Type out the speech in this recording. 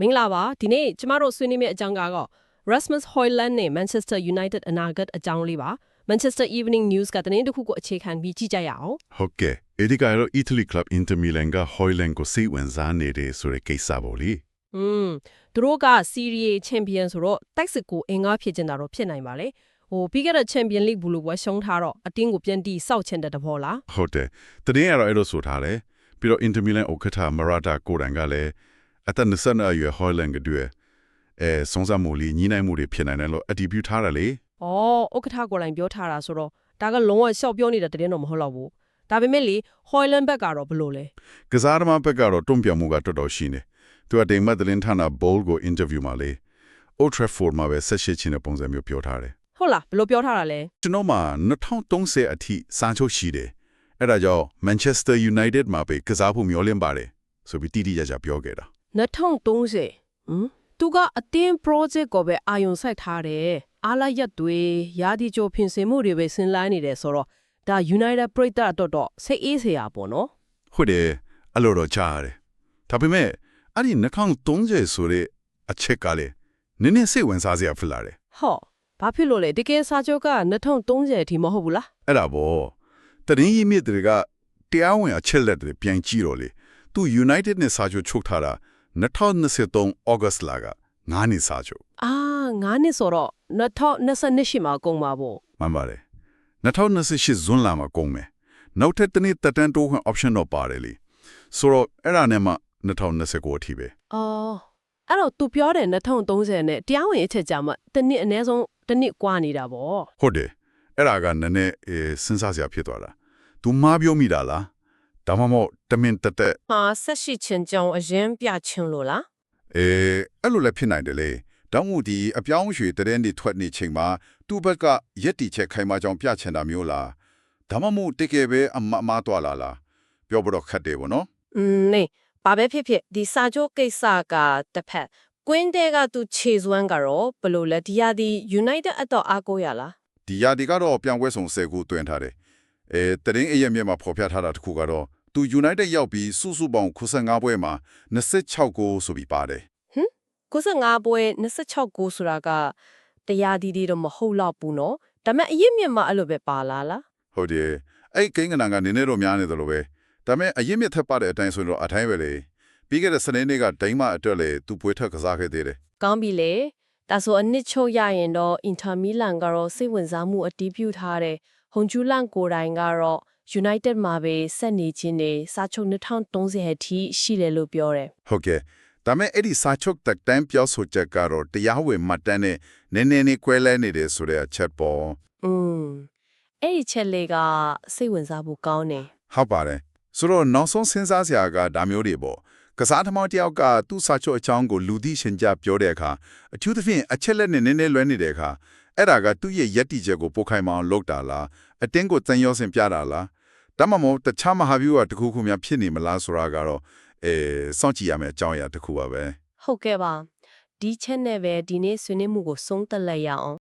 မင်္ဂလာပါဒီနေ့ကျမတို့ဆွေးနွေးမယ့်အကြောင်းကတော့ Rasmus Højlund နဲ့ Manchester United အနာဂတ်အကြောင်းလေးပါ Manchester Evening News ကသတင်းတစ်ခုကိုအခြေခံပြီးကြည့်ကြရအောင်ဟုတ်ကဲ့အဲဒီကတော့ Italy Club Inter Milan က Hoyland ကိုစိတ်ဝင်စားနေတယ်ဆိုတဲ့ကိစ္စပေါ့လေอืมသူတို့က Serie A Champion ဆိုတော့တိုက်စစ်ကိုအင်္ဂါဖြစ်ကျင်တာတော့ဖြစ်နိုင်ပါလေဟိုပြီးခဲ့တဲ့ Champion League ဘူးလို့ဝယ်ရှုံးထားတော့အတင်းကိုပြန်တီးစောက်ချင်တဲ့တဘောလားဟုတ်တယ်တရင်ကတော့အဲ့လိုဆိုထားတယ်ပြီးတော့ Inter Milan ဥက္ကဋ္ဌ Marata ကိုယ်တိုင်ကလည်း အသက်22အရွယ် Hoyland ကတွေ့အဲစုံစမ်းမှုလေးညီနိုင်မှုတွေဖြစ်နိုင်တယ်လို့အတည်ပြုထားတယ်လေဩဥက္ကဋ္ဌကိုယ်တိုင်ပြောထားတာဆိုတော့ဒါကလုံးဝရှောက်ပြောနေတဲ့သတင်းတော့မဟုတ်တော့ဘူးဒါပေမဲ့လေ Højlund ဘက်ကတော့ဘယ်လိုလဲကစားသမားဘက်ကတော့တုံ့ပြန်မှုကတော်တော်ရှိနေသူကတိမ်မတ်တလင်းဌာန Bowl ကို interview မှာလေ Old Trafford မှာပဲဆက်ရှိချင်တဲ့ပုံစံမျိုးပြောထားတယ်ဟုတ်လားဘယ်လိုပြောထားတာလဲကျွန်တော်မှာ2030အထိစာချုပ်ရှိတယ်အဲ့ဒါကြောင့် Manchester United မှာပဲကစားဖို့မျှော်လင့်ပါတယ်ဆိုပြီးတိတိကျကျပြောခဲ့တာ 2030ဟမ်သူကအတင်း project ကိုပဲအာယုံစိုက်ထားတယ်အားလာရက်တွေရာဒီချိုပြင်ဆင်မှုတွေပဲဆင်းလိုင်းနေတယ်ဆိုတော့ဒါ United ပြိတ္တာတော့တော့စိတ်အေးစရာပေါ့နော်ဟုတ်တယ်အဲ့လိုတော့ကြားရတယ်ဒါပေမဲ့အဲ့ဒီ2030ဆိုတဲ့အချက်ကလေနည်းနည်းစိတ်ဝင်စားစရာဖြစ်လာတယ်ဟောဘာဖြစ်လို့လဲတကယ်စာချုပ်က2030အထိမဟုတ်ဘူးလားအဲ့ဒါပေါ့တရင်ကြီးမြစ်တွေကတရားဝင်အချက်လက်တွေပြန်ကြည့်တော့လေသူ United နဲ့စာချုပ်ချုပ်ထားတာ 2023 August လကငါးနှစ်စာချုပ် အာငါးနှစ်ဆိုတော့2022ရှိမှာကုန်ပါပေါ့ မှန်ပါတယ်2028ဇွန်လမှာကုန်မယ်နောက်ထပ်တစ်နှစ်တက်တန်းတိုးခွင့် option တော့ပါတယ်လေဆိုတော့အဲ့ဒါနဲ့မှ2029အထိပဲ အော်အဲ့တော့သူပြောတယ်2030နဲ့တရားဝင်အချက်ကြမှာတစ်နှစ်အနည်းဆုံးတစ်နှစ်กว่าနေတာပေါ့ ဟုတ်တယ်အဲ့ဒါကနည်းနည်းအေးစဉ်းစားစရာဖြစ်သွားတာ तू မှားပြောမိတာလား ဒါမှမဟုတ်တမင်တက်တက်ဟာဆက်ရှိချင်းကြောင်အရင်ပြချင်းလို့လားအေးအဲ့လိုလည်းဖြစ်နိုင်တယ်လေတောင်းမှုဒီအပြောင်းအရွှေတတဲ့နေထွက်နေချိန်မှာသူ့ဘက်ကရက်တီချက်ခိုင်မကြောင်ပြချင်တာမျိုးလားဒါမှမဟုတ်တကယ်ပဲအမအမားသွားလာလားပြောဖို့တော့ခက်တယ်ဗောနော်อืมနေဘာပဲဖြစ်ဖြစ်ဒီစာချုပ်ကိစ္စကတစ်ဖက်ကွင်းတဲကသူခြေစွမ်းကတော့ဘယ်လိုလဲဒီဟာဒီ United အတော့အားကိုးရလားဒီယာဒီကတော့ပြန်ပွဲဆောင်ဆယ်ခုတွင်ထားတယ်အဲတရင်အရက်မြက်မှာဖော်ပြထားတာတစ်ခုကတော့ သူ United ရောက်ပြီးစုစုပေါင်း95ပွဲမှာ26ဂိုးဆိုပြီးပါတယ်ဟင်95ပွဲ26ဂိုးဆိုတာကတရားဒီဒီတော့မဟုတ်တော့ဘူးနော်ဒါပေမဲ့အရင်မြန်မာအဲ့လိုပဲပါလာလားဟုတ်တယ်အဲ့ကိန်းကဏ္ဍကနည်းနည်းတော့များနေတယ်လို့ပဲဒါပေမဲ့အရင်မြတ်ထပ်ပါတဲ့အတိုင်းဆိုတော့အတိုင်းပဲလေပြီးခဲ့တဲ့စနေနေ့ကဒိန်းမအတွက်လေသူပွဲထက်ကစားခဲ့သေးတယ်ကောင်းပြီလေဒါဆိုအနစ်ချုပ်ရရင်တော့အင်တာမီလန်ကတော့စိတ်ဝင်စားမှုအတီးပြုထားတယ်ဟွန်ဂျူလန်ကိုတိုင်ကတော့ United မှာပဲဆက်နေခြင်းနေစာချုပ်2030အထိရှိတယ်လို့ပြောတယ်ဟုတ်ကဲ့ဒါပေမဲ့အဲ့ဒီစာချုပ်တက်တန်းပြောဆိုချက်ကတော့တရားဝင်မှတ်တမ်းနဲ့နည်းနည်းလေးကွဲလဲနေတယ်ဆိုတဲ့အချက်ပေါ်อืมအဲ့ဒီချက်လေးကစိတ်ဝင်စားဖို့ကောင်းတယ်ဟုတ်ပါတယ်ဆိုတော့နောက်ဆုံးစဉ်းစားစရာကဒါမျိုးတွေပေါ့ကစားသမားတယောက်ကသူ့စာချုပ်အကြောင်းကိုလူသိရှင်ကြားပြောတဲ့အခါအထူးသဖြင့်အချက်လက်နဲ့နည်းနည်းလွဲနေတဲ့အခါအဲ့ဒါကသူ့ရဲ့ယက်တီချက်ကိုပို့ခိုင်းမအောင်လုပ်တာလားအတင်းကိုတန်ရောစင်ပြတာလား ဒါမှမဟုတ်တခြားမဟာဗျူဟာတစ်ခုခုများဖြစ်နေမလားဆိုတာကတော့အဲစောင့်ကြည့်ရမယ့်အကြောင်းအရာတစ်ခုပါပဲဟုတ်ကဲ့ပါဒီချက်နဲ့ပဲဒီနေ့ဆွေးနွေးမှုကိုဆုံးသက်လိုက်ရအောင်